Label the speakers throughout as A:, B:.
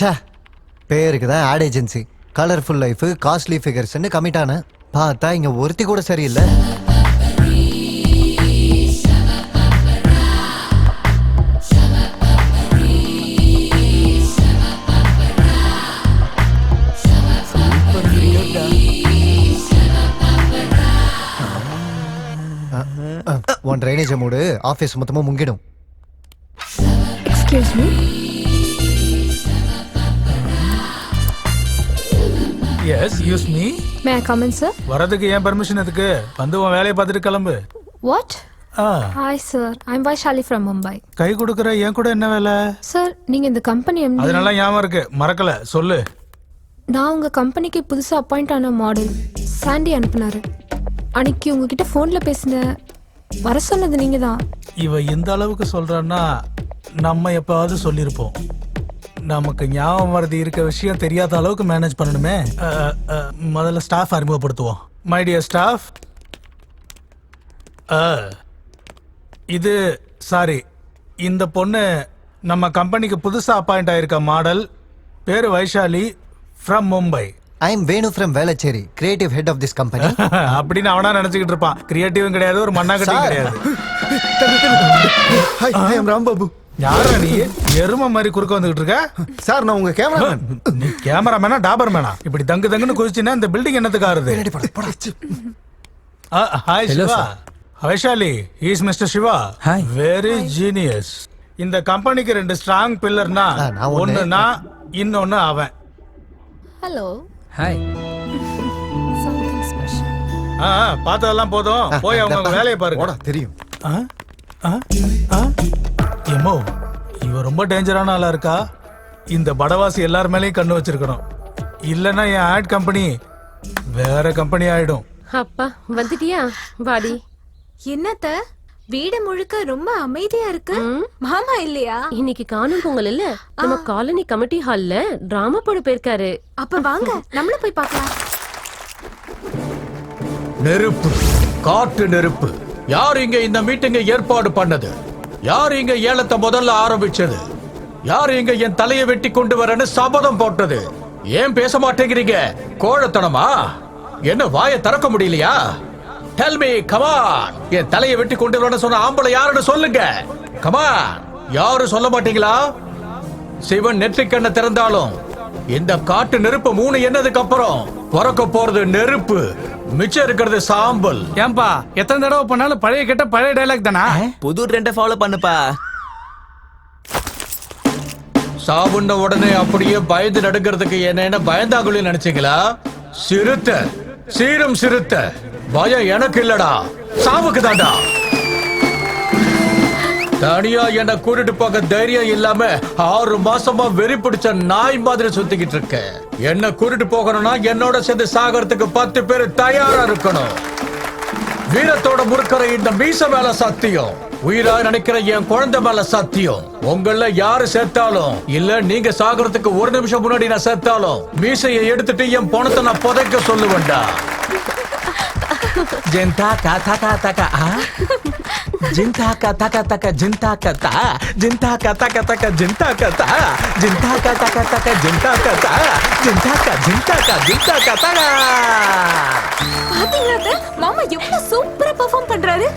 A: ச்சே பேருக்கு தான் ad agency colourful life costly ஃபிகர்ஸ்னு கம்மிட்டான பார்த்தா இங்கே ஒருத்தி கூட சரியில்லை உன் ட்ரைனேஜை மூடு ஆஃபீஸ் மொத்தமாக முங்கிடும்
B: எக்ஸ்கியூஸ் மீ
C: எஸ் use me
B: may I come in sir
C: வரதுக்கு ஏன் பர்மிஷன் எதுக்கு? வந்து உன் வேலையை பார்த்துட்டு கிளம்பு.
B: What hi sir I'm Vaishali from Mumbai
C: கை கொடுக்குற ஏன் கூட என்ன வேலை?
B: சார் நீங்க இந்த கம்பெனி
C: அதனால ஞாபகம் இருக்கு. மறக்கல. சொல்லு.
B: நான் உங்க கம்பெனிக்கு புதுசா அப்பாயிண்ட் ஆன மாடல் சாண்டி அனுப்புனாரு. அன்னைக்கு உங்ககிட்ட ஃபோன்ல பேசின வர சொன்னது நீங்க தான்
C: இவ இந்த அளவுக்கு சொல்றான்னா நம்ம எப்பாவது சொல்லியிருப்போம். நமக்கு ஞாபகம் மறதி இருக்க விஷயம் தெரியாத அளவுக்கு மேனேஜ் பண்ணணுமே. முதல்ல ஸ்டாஃப் அறிமுகப்படுத்துவோம். மை டியர் ஸ்டாஃப் இது சாரி இந்த பொண்ணு நம்ம கம்பெனிக்கு புதுசா அப்பாயிண்ட் ஆயிருக்க மாடல் பேரு Vaishali from Mumbai
A: I am Venu from Velachery creative head of this company
C: அப்படின்னு அவனா நினைச்சுக்கிட்டு இருப்பான். கிரியேட்டிவும் கிடையாது ஒரு
A: Sir.
C: கிடையாது.
D: ஹாய் ஐ எம் ராம்பாபு
C: யாரா நீ? எருமை மாதிரி குறுக்க வந்துகிட்டு இருக்க?
D: சார் நான் உங்க கேமராமேன்
C: நீ கேமராமேனா டாபர் மேனா இப்படி தங்கு தங்குன்னு குதிச்சுன்னா இந்த பில்டிங் என்னத்துக்கு ஆறுது? Hi Siva Vaishali is mister Siva. Very genius இந்த கம்பெனிக்கு ரெண்டு ஸ்ட்ராங் பில்லர்னா
A: ஆ, நான்
C: இன்னொன்னு அவன்.
B: ஹலோ
E: ஹாய்
C: ஆ, ஆ, பார்த்ததெல்லாம் போதும். போய் அவங்க வேலையை பாருங்க.
D: போடா தெரியும்.
C: ஆ? ஆ? ஆ? எம்மோ இவ ரொம்ப டேஞ்சரான ஆளா இருக்கா? இந்த படவாசி எல்லார் மேலயும் கண்ணு வச்சிருக்கணும். இல்லைன்னா என் ஆட் கம்பெனி வேற கம்பெனி ஆயிடும்.
F: அப்பா வந்துட்டியா? வாடி
G: என்னத்த? வீடு முழுக்க ரொம்ப அமைதியா இருக்கு? மாமா இல்லையா?
F: இன்னைக்கு காணும் பொங்கல் இல்ல? நம்ம காலனி கமிட்டி ஹால்ல டிராமா போட போயிருக்காரு.
G: அப்ப வாங்க நம்மளும் போய் பார்க்கலாம்.
H: நெருப்பு காட்டு நெருப்பு. யார் இங்க இந்த மீட்டிங்கை ஏற்பாடு பண்ணது? யார் இங்க ஏலத்தை முதல்ல ஆரம்பிச்சது? யார் இங்க என் தலையை வெட்டி கொண்டு வரேன்னு சபதம் போட்டது? ஏன் பேச மாட்டேங்கிறீங்க? கோழத்தனமா? என்ன வாயை திறக்க முடியலையா? டெல் மீ கமான் என் தலையை வெட்டி கொண்டு வரேன்னு சொன்ன ஆம்பளை யாருன்னு சொல்லுங்க. கமான் யாரும் சொல்ல மாட்டீங்களா? சிவன் நெற்றிக்கண்ணை திறந்தாலும் இந்த காட்டு நெருப்பு மூணு என்னதுக்கு அப்புறம்? பிறக்க போறது நெருப்பு மிச்சம் இருக்கிறது சாம்பல்.
C: ஏன்பா எத்தனை தடவை பண்ணாலும் பழைய கெட்ட பழைய டைலாக் தானா?
E: புது ட்ரெண்டை ஃபாலோ பண்ணுப்பா.
H: சாவுன்ன உடனே அப்படியே பயந்து நடுங்கிறதுக்கு என்ன என்ன பயந்தாங்குழி நினைச்சீங்களா? சிறுத்தை சீரும் சிறுத்தை. பயம் எனக்கு இல்லடா. சாவுக்கு தாண்டா தனியா என்ன கூட்டிட்டு போக தைரியம் இல்லாம ஆறு மாசமா வெறி பிடிச்ச நாய் மாதிரி சுத்திக்கிட்டு இருக்க. என்ன கூட்டிட்டு போகணும்னா என்னோட சேர்ந்து சாகரத்துக்கு பத்து பேர் தயாரா இருக்கணும். வீரத்தோட முறுக்கிற இந்த மீச மேல சத்தியம். உயிரா நினைக்கிற என் குழந்தை மேல சத்தியம். உங்கள யாரு சேர்த்தாலும் இல்ல நீங்க சாகரத்துக்கு ஒரு நிமிஷம் முன்னாடி நான் சேர்த்தாலும் மீசையை எடுத்துட்டு என் பணத்தை நான் புதைக்க சொல்லுவேன்டா.
E: ஜிந்தா கா தகா தகா ஆ ஜிந்தா கா தகா தகா ஜிந்தா கா தா ஜிந்தா கா தகா தகா ஜிந்தா கா தா ஜிந்தா கா தகா தகா ஜிந்தா கா தா ஜிந்தா கா ஜிந்தா கா ஜிந்தா கா தகா
G: பாத்தீங்களா? மாமா எவ்வளவு சூப்பரா பெர்ஃபார்ம் பண்றாரு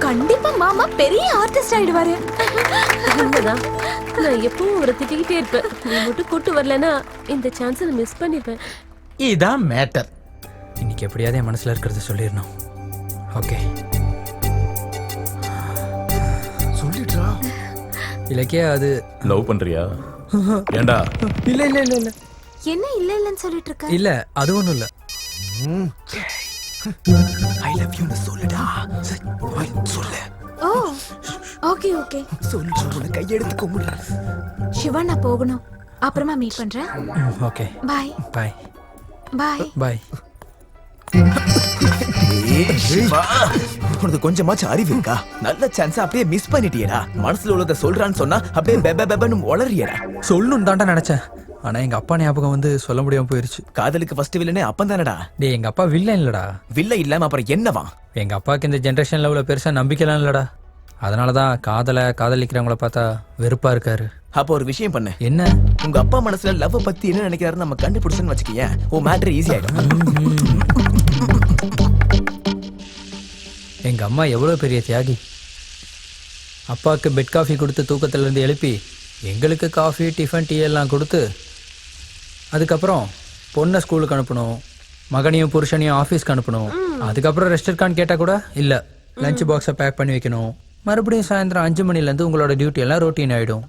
G: கண்டிப்பா மாமா பெரிய ஆர்டிஸ்ட் ஆயிடுவாரு
F: உண்மைதான் நான் எப்பவும் அவரை திட்டிக்கிட்டே இருப்பேன் நீ மட்டும் கூட்டு வரலனா இந்த சான்ஸை மிஸ் பண்ணிப்பேன்
E: இதான் மேட்டர் இன்னைக்கு எப்படியாவது என் மனசுல இருக்கிறத சொல்லிடணும். ஓகே.
D: சொல்லிடுறா
E: இலக்கியா அது
I: லவ் பண்றியா? ஏண்டா?
E: இல்ல இல்ல இல்ல இல்ல.
G: என்ன இல்ல இல்லன்னு சொல்லிட்டு இருக்க?
E: இல்ல அது ஒண்ணும் இல்ல. ஐ லவ் யூ சொல்லுடா. சொல்லு.
G: Oh okay okay.
E: சொல்லு சொல்லு கையெடுத்து கும்பிடுற
G: சிவா நான் போகணும். அப்புறமா மீட் பண்றேன்.
E: ஓகே.
G: பாய்
E: பாய்
G: பாய்
E: பாய்
J: உனக்கு கொஞ்சமாச்சும் அறிவு இருக்கா? நல்ல சான்ஸ் அப்படியே மிஸ் பண்ணிட்டியடா. மனசுல உள்ளத சொல்றான்னு சொன்னா அப்படியே பெப பெபன்னு உளறியடா.
E: சொல்லணும்னு தான்டா நினைச்சேன். ஆனா எங்க அப்பா ஞாபகம் வந்து சொல்ல முடியாம போயிருச்சு.
J: காதலுக்கு ஃபர்ஸ்ட் வில்லனே அப்பன் தானடா
E: டேய் எங்க அப்பா வில்லன் இல்லடா.
J: வில்ல இல்லாம அப்புறம் என்னவா?
E: எங்க அப்பாவுக்கு இந்த ஜென்ரேஷன் லெவலில் பெருசா நம்பிக்கைலாம் இல்லடா. அதனால தான் காதலை காதலிக்கிறவங்கள பார்த்தா வெறுப்பா இருக்காரு.
J: அப்போ ஒரு விஷயம் பண்ணு.
E: என்ன?
J: உங்க அப்பா மனசுல லவ் பத்தி என்ன நினைக்கிறாரு நம்ம கண்டுபிடிச்சோன்னு வச்சுக்கேன் உன் மேட்ரு ஈஸி ஆயிடும்.
E: எங்க அம்மா எவ்வளோ பெரிய தியாகி? அப்பாவுக்கு பெட் காஃபி கொடுத்து தூக்கத்துல இருந்து எழுப்பி எங்களுக்கு காஃபி டிஃபன் டீ எல்லாம் கொடுத்து அதுக்கப்புறம் பொண்ணை ஸ்கூலுக்கு அனுப்பணும் மகனையும் புருஷனையும் ஆஃபீஸ்க்கு அனுப்பணும். அதுக்கப்புறம் ரெஸ்ட் இருக்கான்னு கேட்டால் கூட இல்லை. லஞ்ச் பாக்ஸை பேக் பண்ணி வைக்கணும். மறுபடியும் சாயந்தரம் அஞ்சு மணிலேருந்து உங்களோட டியூட்டி எல்லாம் ரொட்டீன் ஆகிடும்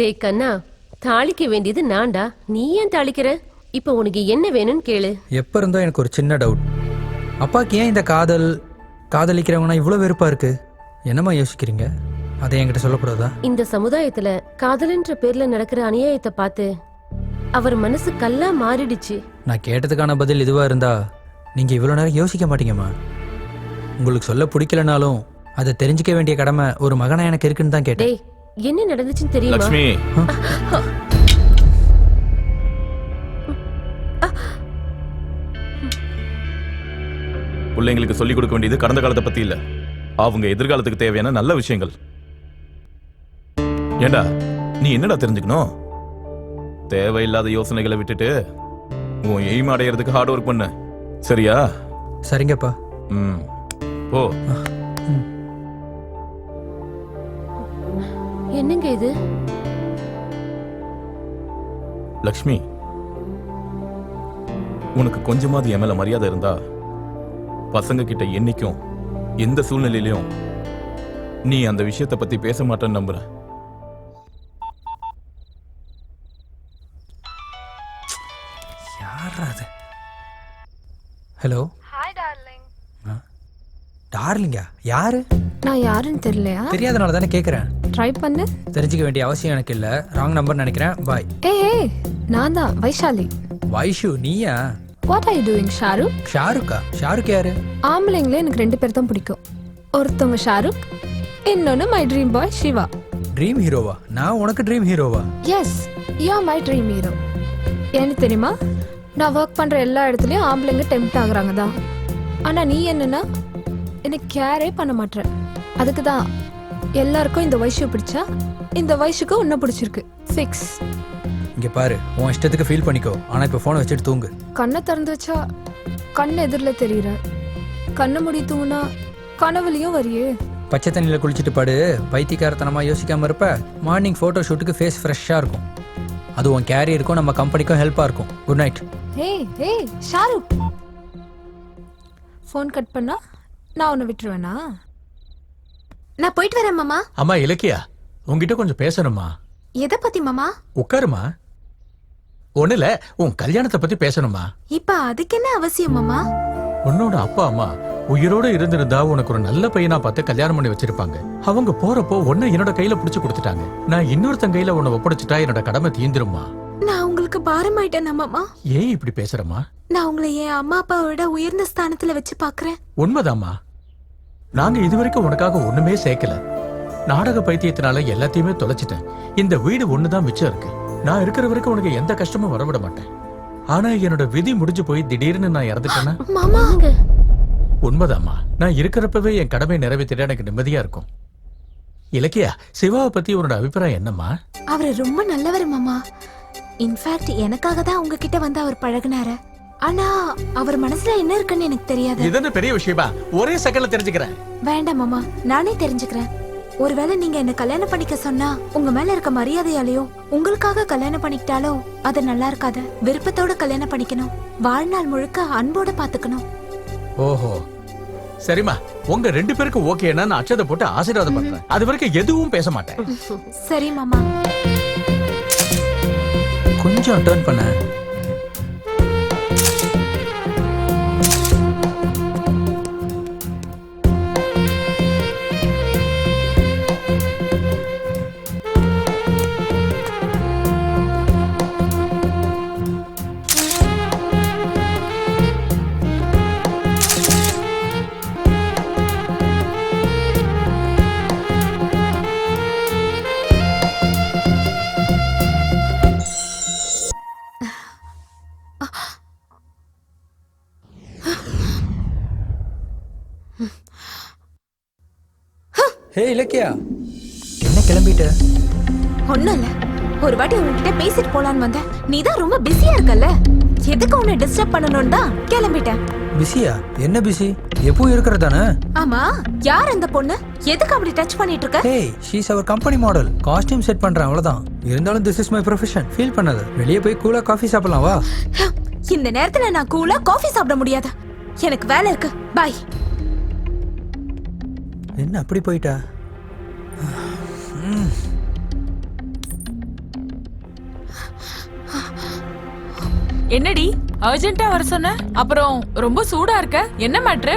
F: டேய் கண்ணா தாளிக்க வேண்டியது நான்டா. நீ ஏன் தாளிக்கிற? இப்போ உனக்கு என்ன வேணும்னு கேளு.
E: எப்போ இருந்தோ எனக்கு ஒரு சின்ன டவுட் அப்பாவுக்கு ஏன் இந்த காதல் காதலிக்கிறவங்கன்னா இவ்வளோ வெறுப்பாக இருக்கு? என்னம்மா யோசிக்கிறீங்க? அதை என்கிட்ட சொல்லக்கூடாதா?
F: இந்த சமுதாயத்துல காதல்ன்ற பேர்ல நடக்கிற அநியாயத்தை பார்த்து அவர் மனசு கல்லா மாறிடுச்சு.
E: நான் கேட்டதுக்கான பதில் இதுவாக இருந்தா நீங்கள் இவ்வளோ நேரம் யோசிக்க மாட்டீங்கம்மா. உங்களுக்கு சொல்ல பிடிக்கலனாலும் அதை தெரிஞ்சுக்க வேண்டிய கடமை ஒரு மகனா எனக்கு இருக்குன்னு தான் கேட்டேன்.
F: டேய் என்ன நடந்துச்சுன்னு தெரியுமா?
I: பிள்ளைங்களுக்கு சொல்லிக் கொடுக்க வேண்டியது கடந்த காலத்தை பத்தி இல்ல. அவங்க எதிர்காலத்துக்கு தேவையான நல்ல விஷயங்கள். ஏண்டா நீ என்னடா தெரிஞ்சுக்கணும்? தேவையில்லாத யோசனைகளை விட்டுட்டு உன் எய்ம் அடையறதுக்கு ஹார்ட் ஒர்க் பண்ணு. சரியா?
E: சரிங்கப்பா.
I: ம். ஓ
F: என்னங்க இது?
I: லக்ஷ்மி உனக்கு கொஞ்சமாவது என் மேல மரியாதை இருந்தா பசங்க கிட்ட என்னைக்கும் எந்த சூழ்நிலையிலும் நீ அந்த விஷயத்தை பத்தி பேச மாட்டேன்னு நம்புறேன்
E: யாரா அது? ஹலோ?
B: ஹாய் டார்லிங்
E: டார்லிங்கா யாரு?
B: நான் யாருன்னு தெரியலையா?
E: தெரியாதனால தானே கேட்குறேன்
B: ட்ரை பண்ணு.
E: தெரிஞ்சுக்க வேண்டிய அவசியம் எனக்கு இல்லை. ராங் நம்பர் நினைக்கிறேன். பாய்
B: ஏய் ஏய் நான் தான் வைஷாலி.
E: வைஷு நீயா?
B: What are you doing Shahrukh
E: ஷாருக்கா? Shahrukh யாரு?
B: ஆம்பளைங்களே எனக்கு ரெண்டு பேர் தான் பிடிக்கும். ஒருத்தவங்க ஷாருக் இன்னொன்னு my dream boy Siva
E: dream ஹீரோவா நான் உனக்கு ட்ரீம் ஹீரோவா
B: yes you my dream hero ஏன்னு தெரியுமா? நான் ஒர்க் பண்ற எல்லா இடத்துலயும் ஆம்பளைங்க டெம்ப்ட் ஆகுறாங்க தான். ஆனா நீ என்னன்னா எனக்கு கேரே பண்ண மாட்ற. அதுக்கு தான் எல்லாருக்கும் இந்த வயசு பிடிச்சா இந்த வயசுக்கு உன்னை பிடிச்சிருக்கு. ஃபிக்ஸ்
E: இங்க பாரு உன் இஷ்டத்துக்கு ஃபீல் பண்ணிக்கோ. ஆனா இப்போ ஃபோனை வச்சுட்டு தூங்கு.
B: கண்ணை திறந்து வச்சா கண் எதிரில் தெரியுற. கண்ணை மூடி தூங்குனா கனவுலையும் வரியே.
E: பச்சை தண்ணியில குளிச்சுட்டு பாடு பைத்தியக்காரத்தனமா யோசிக்காம இருப்ப. மார்னிங் ஃபோட்டோ ஷூட்டுக்கு ஃபேஸ் ஃப்ரெஷ்ஷாக இருக்கும். அது உன் கேரியருக்கும் நம்ம கம்பெனிக்கும் ஹெல்ப்பாக இருக்கும். குட் நைட்
B: ஏய் ஏய் ஷாருக். ஃபோன் கட் பண்ணா நான் உன்னை விட்டுருவேனா?
G: நான் போயிட்டு வரேன் மாமா.
H: அம்மா இலக்கியா உன்கிட்ட கொஞ்சம் பேசணுமா
G: எதை பத்தி மாமா?
H: உட்காருமா ஒண்ணுல உன் கல்யாணத்தை பத்தி பேசணுமா?
G: இப்ப அதுக்கு என்ன அவசியம் மாமா
H: உன்னோட அப்பா அம்மா உயிரோட இருந்திருந்தா உனக்கு ஒரு நல்ல பையனா பார்த்து கல்யாணம் பண்ணி வச்சிருப்பாங்க. அவங்க போறப்போ உன்னை என்னோட கையில புடிச்சு கொடுத்துட்டாங்க. நான் இன்னொருத்தன் கையில உன்னை ஒப்படைச்சிட்டா என்னோட கடமை தீந்துருமா?
G: நான் உங்களுக்கு பாரமாயிட்டேனா மாமா
H: ஏன் இப்படி பேசுறமா
G: நான் உங்களை என் அம்மா அப்பாவை விட உயர்ந்த ஸ்தானத்துல வச்சு பாக்குறேன்.
H: உண்மைதாம்மா. நாங்க இதுவரைக்கும் உனக்காக ஒண்ணுமே சேர்க்கல. நாடக பைத்தியத்தினால எல்லாத்தையுமே தொலைச்சிட்டேன். இந்த வீடு ஒண்ணுதான் மிச்சம் இருக்கு. நான் இருக்கிற வரைக்கும் உனக்கு எந்த கஷ்டமும் வரவிட மாட்டேன். ஆனா என்னோட விதி முடிஞ்சு போய் திடீர்னு நான் இறந்துட்டேன்னா?
G: மாமா
H: உண்மைதாம்மா. நான் இருக்கிறப்பவே என் கடமை நிறைவேற்றிட எனக்கு நிம்மதியா இருக்கும். இலக்கியா சிவாவை பத்தி உன்னோட அபிப்பிராயம் என்னம்மா?
G: அவர் ரொம்ப நல்லவர் மாமா. இன்ஃபேக்ட் எனக்காக தான் உங்ககிட்ட வந்து அவர் பழகுனாரு. ஆனா அவர் மனசுல என்ன இருக்குன்னு எனக்கு தெரியாது.
H: இது என்ன பெரிய விஷயமா? ஒரே செகண்ட்ல தெரிஞ்சுக்கிறேன்.
G: வேண்டாம் மாமா நானே தெரிஞ்சுக்கிறேன். ஒருவேளை நீங்க என்ன கல்யாணம் பண்ணிக்க சொன்னா உங்க மேல இருக்க மரியாதையாலையும் உங்களுக்காக கல்யாணம் பண்ணிக்கிட்டாலோ அது நல்லா இருக்காது. விருப்பத்தோட கல்யாணம் பண்ணிக்கணும். வாழ்நாள் முழுக்க அன்போட பாத்துக்கணும்.
H: ஓஹோ. சரிம்மா உங்க ரெண்டு பேருக்கு ஓகேன்னா நான் அச்சதை போட்டு ஆசீர்வாதம் பண்றேன் அது வரைக்கும் எதுவும் பேச மாட்டேன்.
G: சரி மாமா.
E: கொஞ்சம் டேர்ன் பண்ண.
G: ஒண்ணும் இல்ல ஒரு வாட்டி உன்கிட்ட பேசிட்டு போலான்னு வந்தேன். நீ தான் ரொம்ப பிஸியா இருக்கல்ல. எதுக்கு உன்னை டிஸ்டர்ப் பண்ணணும்னு தான் கிளம்பிட்டேன்.
E: பிஸியா என்ன பிஸி எப்போ இருக்கிறது தானே?
G: ஆமா யார் அந்த பொண்ணு? எதுக்கு அப்படி டச் பண்ணிட்டு இருக்க?
E: Hey she's our company model costume set பண்றேன் அவ்வளவுதான். இருந்தாலும் this is my profession feel பண்ணாத. வெளியே போய் கூலா காஃபி சாப்பிடலாம் வா.
G: இந்த நேரத்துல நான் கூலா காஃபி சாப்பிட முடியாது. எனக்கு வேலை இருக்கு. பாய்
E: என்ன அப்படி போயிட்டா?
K: என்னடி அர்ஜென்ட்டா வர சொன்ன? அப்புறம் ரொம்ப சூடா இருக்க? என்ன மேட்ரு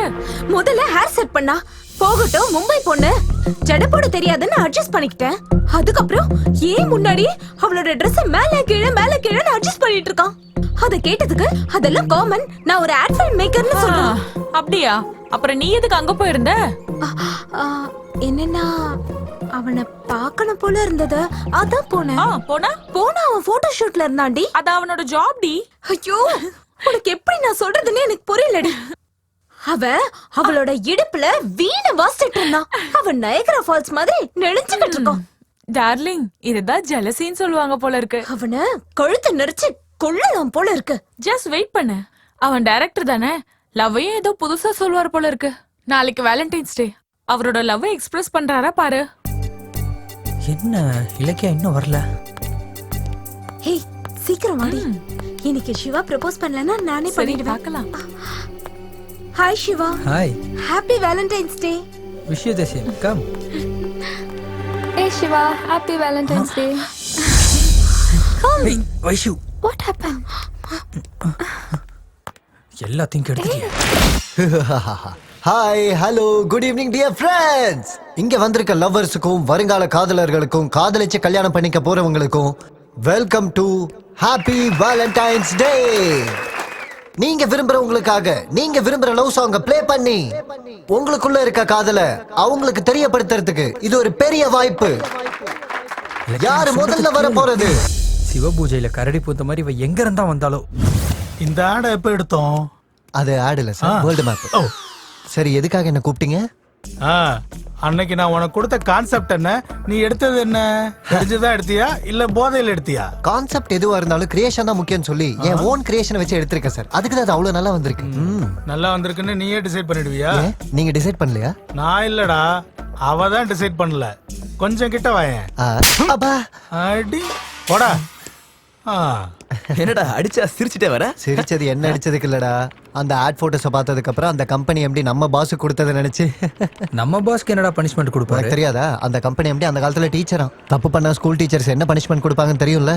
G: முதல்ல ஹேர் செட் பண்ணா போகட்டும் மும்பை பொண்ணு. ஜடை போட தெரியாதுன்னு அட்ஜஸ்ட் பண்ணிக்கிட்டேன். அதுக்கப்புறம் ஏன் முன்னாடி அவளோட Dress மேல கீழே மேல கீழே அட்ஜஸ்ட் பண்ணிட்டு இருக்கான்? அத கேட்டதுக்கு அதெல்லாம் காமன் நான் ஒரு ஆட் ஃபில்ம் மேக்கர்னு சொல்றேன்.
K: அப்படியா? அப்புறம் நீ எதுக்கு அங்க போயிருந்த?
G: என்னன்னா அவனை பார்க்கணும் போல இருந்தது. அதான் போனேன்.
K: ஆ, போனா?
G: போனா அவன் போட்டோ ஷூட்ல இருந்தான்டி.
K: அது அவனோட ஜாப் டி.
G: ஐயோ உனக்கு எப்படி நான் சொல்றதுன்னு எனக்கு புரியலடி. அவ அவளோட இடுப்புல வீண வாசிட்டு இருந்தான் அவன் நயகரா ஃபால்ஸ் மாதிரி நெளிஞ்சுக்கிட்டு இருக்கான்.
K: டார்லிங் இதுதான் ஜலசின்னு சொல்லுவாங்க போல இருக்கு.
G: அவன கழுத்தை நெரிச்சு கொள்ளலாம் போல இருக்கு.
K: ஜஸ்ட் வெயிட் பண்ணு. அவன் டைரக்டர் தானே. லவ்வையும் ஏதோ புதுசா சொல்லுவார் போல இருக்கு. நாளைக்கு வேலண்டைன்ஸ் டே அவரோட லவ் எக்ஸ்பிரஸ் பண்றாரா பாரு.
E: என்ன? இலக்கியா இன்னும் வரல.
G: ஹே சீக்கிரம் வாடி. இன்னைக்கு சிவா ப்ரப்போஸ் பண்ணலன்னா நானே பண்ணிடுவேன்.
K: பார்க்கலாம்.
G: Hi Siva.
E: Hi
G: happy Valentine's day
E: wish you the same come
B: A Siva happy Valentine's day
E: Vaishu.
G: What happen
E: எல்லாத்தையும் கெடுத்துட்டியா?
A: Hi hello good evening dear friends இங்க வந்திருக்க லவ்வர்ஸுக்கும் வருங்கால காதலர்களுக்கும் காதலிச்சு கல்யாணம் பண்ணிக்க போறவங்களுக்கும் welcome to happy Valentine's day நீங்க விரும்புறவங்களுக்காக நீங்க விரும்புற லவ் சாங்க ப்ளே பண்ணி உங்களுக்குள்ள இருக்க காதல அவங்களுக்கு தெரியப்படுத்துறதுக்கு இது ஒரு பெரிய வாய்ப்பு. யாரு முதல்ல வர போறது?
E: சிவபூஜையில கரடி பூத்த மாதிரி இவ எங்க இருந்தா வந்தாலோ?
C: இந்த ஆடை எப்ப எடுத்தோம்?
A: அது ஆட் இல்ல சார்
C: ஆ.
A: வேர்ல்டு மேப்
C: ஓ.
A: சரி எதுக்காக என்ன கூப்பிட்டீங்க?
C: ஆ அன்னைக்கு நான் உனக்கு கொடுத்த கான்செப்ட் என்ன? நீ எடுத்தது என்ன? தெரிஞ்சுதான் எடுத்தியா? இல்ல போதையில எடுத்தியா?
A: கான்செப்ட் எதுவா இருந்தாலும் கிரியேஷன் தான் முக்கியம்னு சொல்லி என் ஓன் கிரியேஷன் வச்சு எடுத்திருக்கேன் சார் அதுக்கு தான் அது அவ்வளவு நல்லா வந்திருக்கு.
C: நல்லா வந்திருக்குன்னு நீயே டிசைட் பண்ணிடுவியா?
A: நீங்க டிசைட் பண்ணலையா?
C: நான் இல்லடா. அவ தான் டிசைட் பண்ணல. கொஞ்சம் கிட்ட வாயேன். அடி. போடா.
J: என்னடா அடிச்சா சிரிச்சிட்டே வர?
A: சிரிச்சது என்ன அடிச்சதுக்கு இல்லடா அந்த ஆட் போட்டோஸ பார்த்ததுக்கு அப்புறம் அந்த கம்பெனி எப்படி நம்ம பாஸ் கொடுத்ததை நினைச்சு.
E: நம்ம பாஸ்க்கு என்னடா பனிஷ்மெண்ட் கொடுப்பாரு?
A: தெரியாதா? அந்த கம்பெனி எப்படி அந்த காலத்துல டீச்சரா தப்பு பண்ணா ஸ்கூல் டீச்சர்ஸ் என்ன பனிஷ்மெண்ட் கொடுப்பாங்கன்னு தெரியும்ல?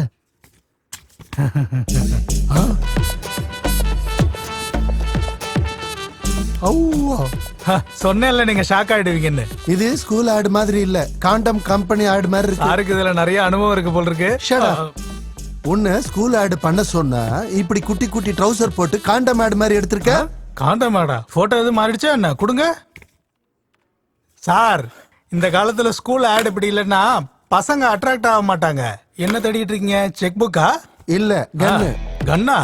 C: சொன்னேன்ல நீங்க ஷாக் ஆயிடுவீங்கன்னு.
D: இது ஸ்கூல் ஆடு மாதிரி இல்ல. காண்டம் கம்பெனி ஆடு மாதிரி இருக்கு.
C: சாருக்கு இதுல நிறைய அனுபவம் இருக்கு போல இருக்கு.
D: உன்னை ஸ்கூல் ஆடு பண்ண சொன்னா இப்படி குட்டி குட்டி ட்ரவுசர் போட்டு காண்டம் ஆடு மாதிரி எடுத்திருக்க?
C: காண்டமாடா போட்டோ எதுவும் மாறிடுச்சா என்ன? கொடுங்க. சார் இந்த காலத்துல ஸ்கூல் ஆட் இப்படி இல்லைன்னா பசங்க அட்ராக்ட் ஆக மாட்டாங்க. என்ன தேடிட்டு இருக்கீங்க? செக் புக்கா
D: இல்ல கன்னு
C: கண்ணா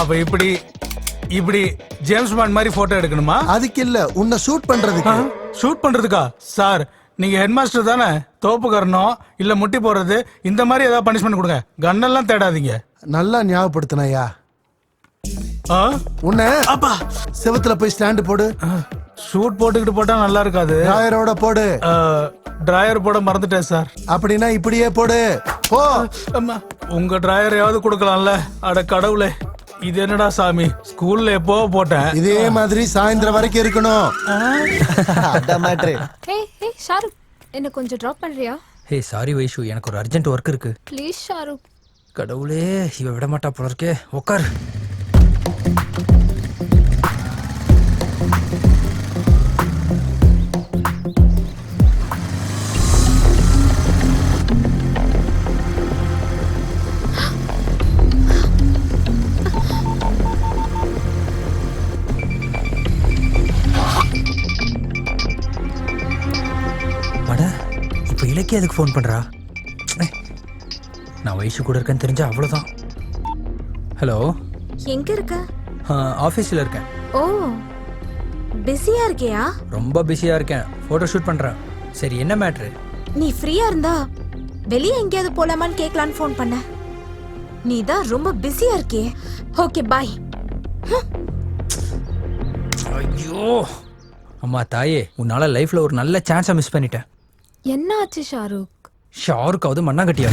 C: அப்ப இப்படி இப்படி ஜேம்ஸ் பாண்ட் மாதிரி போட்டோ எடுக்கணுமா?
D: அதுக்கு இல்ல உன்னை ஷூட் பண்றதுக்கு.
C: ஷூட் பண்றதுக்கா? சார் நீங்க ஹெட் மாஸ்டர் தானே? தோப்புக்கரணும் இல்ல முட்டி போடுறது இந்த மாதிரி ஏதாவது பனிஷ்மெண்ட் கொடுங்க. கன்னெல்லாம் தேடாதீங்க.
D: நல்லா ஞாபகப்படுத்தினயா
C: ஆ?
D: உன்னை
C: அப்பா!
D: செவுத்துல போய் ஸ்டாண்டு போடு.
C: ஷூட் போட்டுக்கிட்டு போட்டா நல்லா இருக்காது.
D: டிராயரோட போடு.
C: டிராயர் போட மறந்துட்டேன் சார்
D: அப்படின்னா இப்படியே போடு. போ.
C: உங்க டிராயரையாவது கொடுக்கலாம்ல. அட கடவுளே. இது என்னடா சாமி? ஸ்கூல்ல எப்போ போட்டேன்.
D: இதே மாதிரி சாயந்தரம் வரைக்கும் இருக்கணும்.
A: அதான் மேட்ரு
B: ஹே ஹே ஷாருக் என்ன கொஞ்சம் ட்ராப் பண்றியா?
E: ஹே சாரி வைஷு எனக்கு ஒரு அர்ஜென்ட் ஒர்க் இருக்கு.
B: ப்ளீஸ் ஷாருக்.
E: கடவுளே இவ விட மாட்டா போல இருக்கே. உட்கார் இலக்கிய அதுக்கு ஃபோன் ஏய், நான் வைஷு கூட இருக்கேன்னு தெரிஞ்சா அவ்வளோதான் ஹலோ
G: எங்க இருக்க?
E: ஆஃபீஸில் இருக்கேன்.
G: ஓ பிஸியா இருக்கியா?
E: ரொம்ப பிஸியாக இருக்கேன். ஃபோட்டோ ஷூட் பண்ணுறேன் சரி என்ன மேட்ரு
G: நீ ஃப்ரீயா இருந்தா வெளியே எங்கேயாவது போலாமான்னு கேட்கலான்னு ஃபோன் பண்ண. நீ தான் ரொம்ப பிஸியா இருக்கியே. ஓகே பாய்
E: ஐயோ! அம்மா தாயே உன்னால லைஃப்ல ஒரு நல்ல சான்ஸை மிஸ் பண்ணிட்டேன்.
B: என்ன ஆச்சு ஷாருக்?
E: ஷாருக்காவது மண்ணாங்கட்டியா?